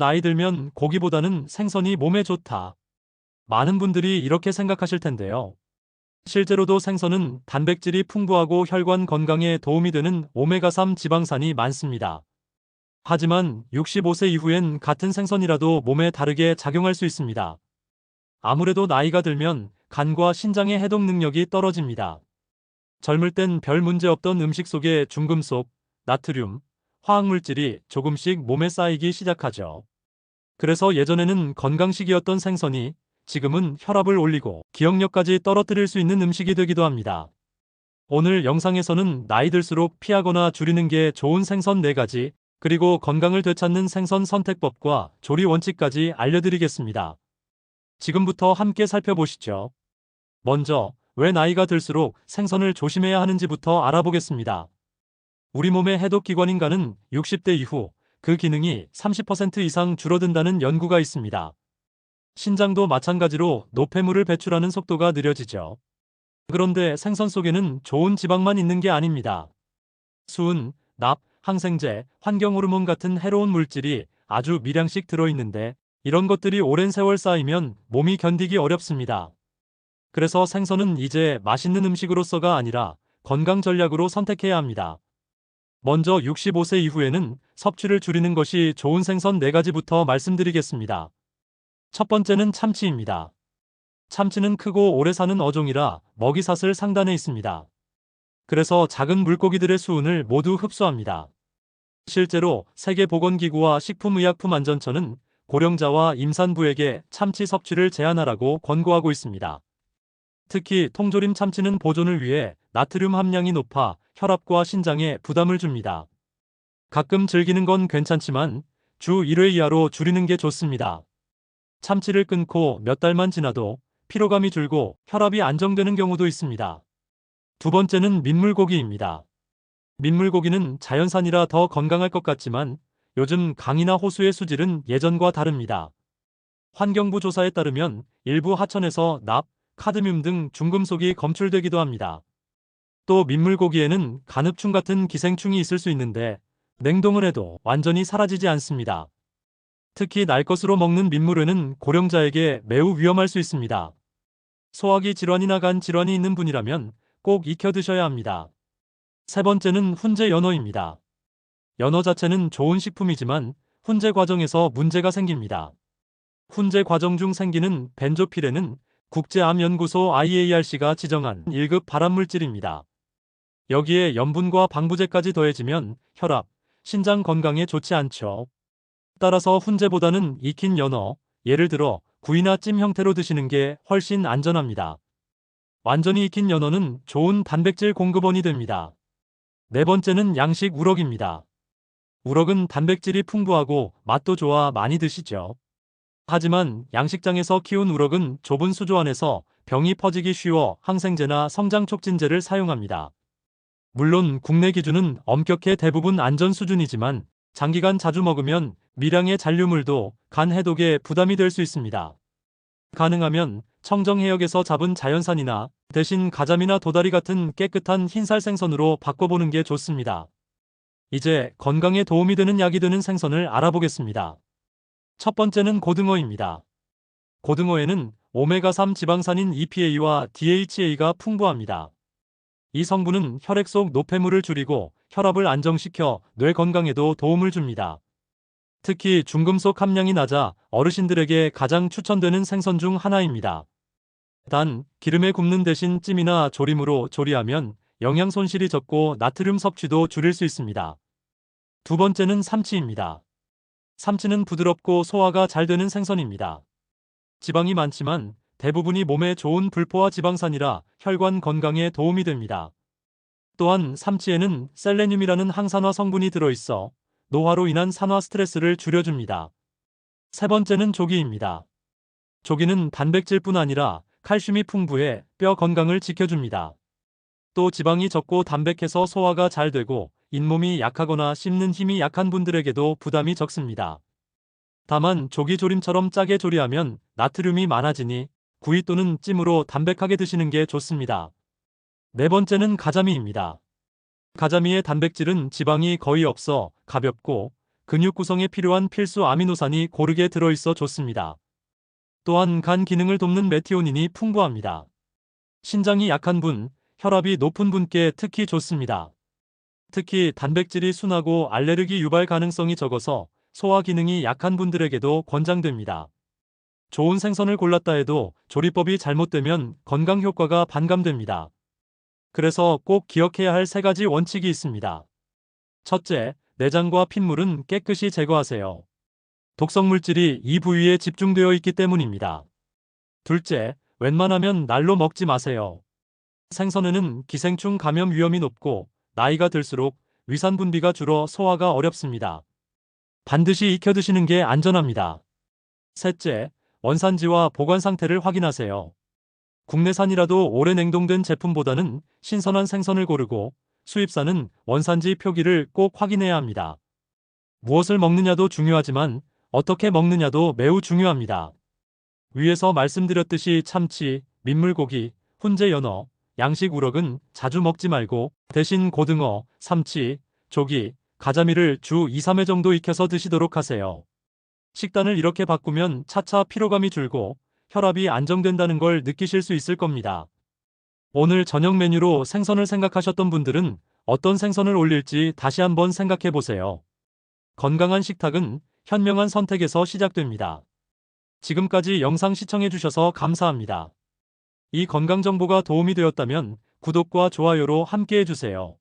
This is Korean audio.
나이 들면 고기보다는 생선이 몸에 좋다. 많은 분들이 이렇게 생각하실 텐데요. 실제로도 생선은 단백질이 풍부하고 혈관 건강에 도움이 되는 오메가3 지방산이 많습니다. 하지만 65세 이후엔 같은 생선이라도 몸에 다르게 작용할 수 있습니다. 아무래도 나이가 들면 간과 신장의 해독 능력이 떨어집니다. 젊을 땐 별 문제 없던 음식 속에 중금속, 나트륨, 화학물질이 조금씩 몸에 쌓이기 시작하죠. 그래서 예전에는 건강식이었던 생선이 지금은 혈압을 올리고 기억력까지 떨어뜨릴 수 있는 음식이 되기도 합니다. 오늘 영상에서는 나이 들수록 피하거나 줄이는 게 좋은 생선 4가지, 그리고 건강을 되찾는 생선 선택법과 조리 원칙까지 알려드리겠습니다. 지금부터 함께 살펴보시죠. 먼저, 왜 나이가 들수록 생선을 조심해야 하는지부터 알아보겠습니다. 우리 몸의 해독기관인 간은 60대 이후 그 기능이 30% 이상 줄어든다는 연구가 있습니다. 신장도 마찬가지로 노폐물을 배출하는 속도가 느려지죠. 그런데 생선 속에는 좋은 지방만 있는 게 아닙니다. 수은, 납, 항생제, 환경호르몬 같은 해로운 물질이 아주 미량씩 들어있는데 이런 것들이 오랜 세월 쌓이면 몸이 견디기 어렵습니다. 그래서 생선은 이제 맛있는 음식으로서가 아니라 건강 전략으로 선택해야 합니다. 먼저 65세 이후에는 섭취를 줄이는 것이 좋은 생선 4가지부터 말씀드리겠습니다. 첫 번째는 참치입니다. 참치는 크고 오래 사는 어종이라 먹이사슬 상단에 있습니다. 그래서 작은 물고기들의 수은을 모두 흡수합니다. 실제로 세계보건기구와 식품의약품안전처는 고령자와 임산부에게 참치 섭취를 제한하라고 권고하고 있습니다. 특히 통조림 참치는 보존을 위해 나트륨 함량이 높아 혈압과 신장에 부담을 줍니다. 가끔 즐기는 건 괜찮지만 주 1회 이하로 줄이는 게 좋습니다. 참치를 끊고 몇 달만 지나도 피로감이 줄고 혈압이 안정되는 경우도 있습니다. 두 번째는 민물고기입니다. 민물고기는 자연산이라 더 건강할 것 같지만 요즘 강이나 호수의 수질은 예전과 다릅니다. 환경부 조사에 따르면 일부 하천에서 납, 카드뮴 등 중금속이 검출되기도 합니다. 또 민물고기에는 간흡충 같은 기생충이 있을 수 있는데 냉동을 해도 완전히 사라지지 않습니다. 특히 날 것으로 먹는 민물회는 고령자에게 매우 위험할 수 있습니다. 소화기 질환이나 간 질환이 있는 분이라면 꼭 익혀 드셔야 합니다. 세 번째는 훈제 연어입니다. 연어 자체는 좋은 식품이지만 훈제 과정에서 문제가 생깁니다. 훈제 과정 중 생기는 벤조피레는 국제암연구소 IARC가 지정한 1급 발암물질입니다. 여기에 염분과 방부제까지 더해지면 혈압, 신장 건강에 좋지 않죠. 따라서 훈제보다는 익힌 연어, 예를 들어 구이나 찜 형태로 드시는 게 훨씬 안전합니다. 완전히 익힌 연어는 좋은 단백질 공급원이 됩니다. 네 번째는 양식 우럭입니다. 우럭은 단백질이 풍부하고 맛도 좋아 많이 드시죠. 하지만 양식장에서 키운 우럭은 좁은 수조 안에서 병이 퍼지기 쉬워 항생제나 성장 촉진제를 사용합니다. 물론 국내 기준은 엄격해 대부분 안전 수준이지만 장기간 자주 먹으면 미량의 잔류물도 간 해독에 부담이 될 수 있습니다. 가능하면 청정해역에서 잡은 자연산이나 대신 가자미나 도다리 같은 깨끗한 흰살 생선으로 바꿔보는 게 좋습니다. 이제 건강에 도움이 되는 약이 되는 생선을 알아보겠습니다. 첫 번째는 고등어입니다. 고등어에는 오메가3 지방산인 EPA와 DHA가 풍부합니다. 이 성분은 혈액 속 노폐물을 줄이고 혈압을 안정시켜 뇌 건강에도 도움을 줍니다. 특히 중금속 함량이 낮아 어르신들에게 가장 추천되는 생선 중 하나입니다. 단, 기름에 굽는 대신 찜이나 조림으로 조리하면 영양 손실이 적고 나트륨 섭취도 줄일 수 있습니다. 두 번째는 삼치입니다. 삼치는 부드럽고 소화가 잘 되는 생선입니다. 지방이 많지만 대부분이 몸에 좋은 불포화 지방산이라 혈관 건강에 도움이 됩니다. 또한 삼치에는 셀레늄이라는 항산화 성분이 들어있어 노화로 인한 산화 스트레스를 줄여줍니다. 세 번째는 조기입니다. 조기는 단백질뿐 아니라 칼슘이 풍부해 뼈 건강을 지켜줍니다. 또 지방이 적고 담백해서 소화가 잘 되고 잇몸이 약하거나 씹는 힘이 약한 분들에게도 부담이 적습니다. 다만 조기 조림처럼 짜게 조리하면 나트륨이 많아지니 구이 또는 찜으로 담백하게 드시는 게 좋습니다. 네 번째는 가자미입니다. 가자미의 단백질은 지방이 거의 없어 가볍고 근육 구성에 필요한 필수 아미노산이 고르게 들어있어 좋습니다. 또한 간 기능을 돕는 메티오닌이 풍부합니다. 신장이 약한 분, 혈압이 높은 분께 특히 좋습니다. 특히 단백질이 순하고 알레르기 유발 가능성이 적어서 소화 기능이 약한 분들에게도 권장됩니다. 좋은 생선을 골랐다 해도 조리법이 잘못되면 건강 효과가 반감됩니다. 그래서 꼭 기억해야 할 세 가지 원칙이 있습니다. 첫째, 내장과 핏물은 깨끗이 제거하세요. 독성 물질이 이 부위에 집중되어 있기 때문입니다. 둘째, 웬만하면 날로 먹지 마세요. 생선에는 기생충 감염 위험이 높고 나이가 들수록 위산 분비가 줄어 소화가 어렵습니다. 반드시 익혀 드시는 게 안전합니다. 셋째, 원산지와 보관 상태를 확인하세요. 국내산이라도 오래 냉동된 제품보다는 신선한 생선을 고르고 수입산은 원산지 표기를 꼭 확인해야 합니다. 무엇을 먹느냐도 중요하지만 어떻게 먹느냐도 매우 중요합니다. 위에서 말씀드렸듯이 참치, 민물고기, 훈제 연어, 양식 우럭은 자주 먹지 말고 대신 고등어, 삼치, 조기, 가자미를 주 2, 3회 정도 익혀서 드시도록 하세요. 식단을 이렇게 바꾸면 차차 피로감이 줄고 혈압이 안정된다는 걸 느끼실 수 있을 겁니다. 오늘 저녁 메뉴로 생선을 생각하셨던 분들은 어떤 생선을 올릴지 다시 한번 생각해 보세요. 건강한 식탁은 현명한 선택에서 시작됩니다. 지금까지 영상 시청해 주셔서 감사합니다. 이 건강 정보가 도움이 되었다면 구독과 좋아요로 함께 해 주세요.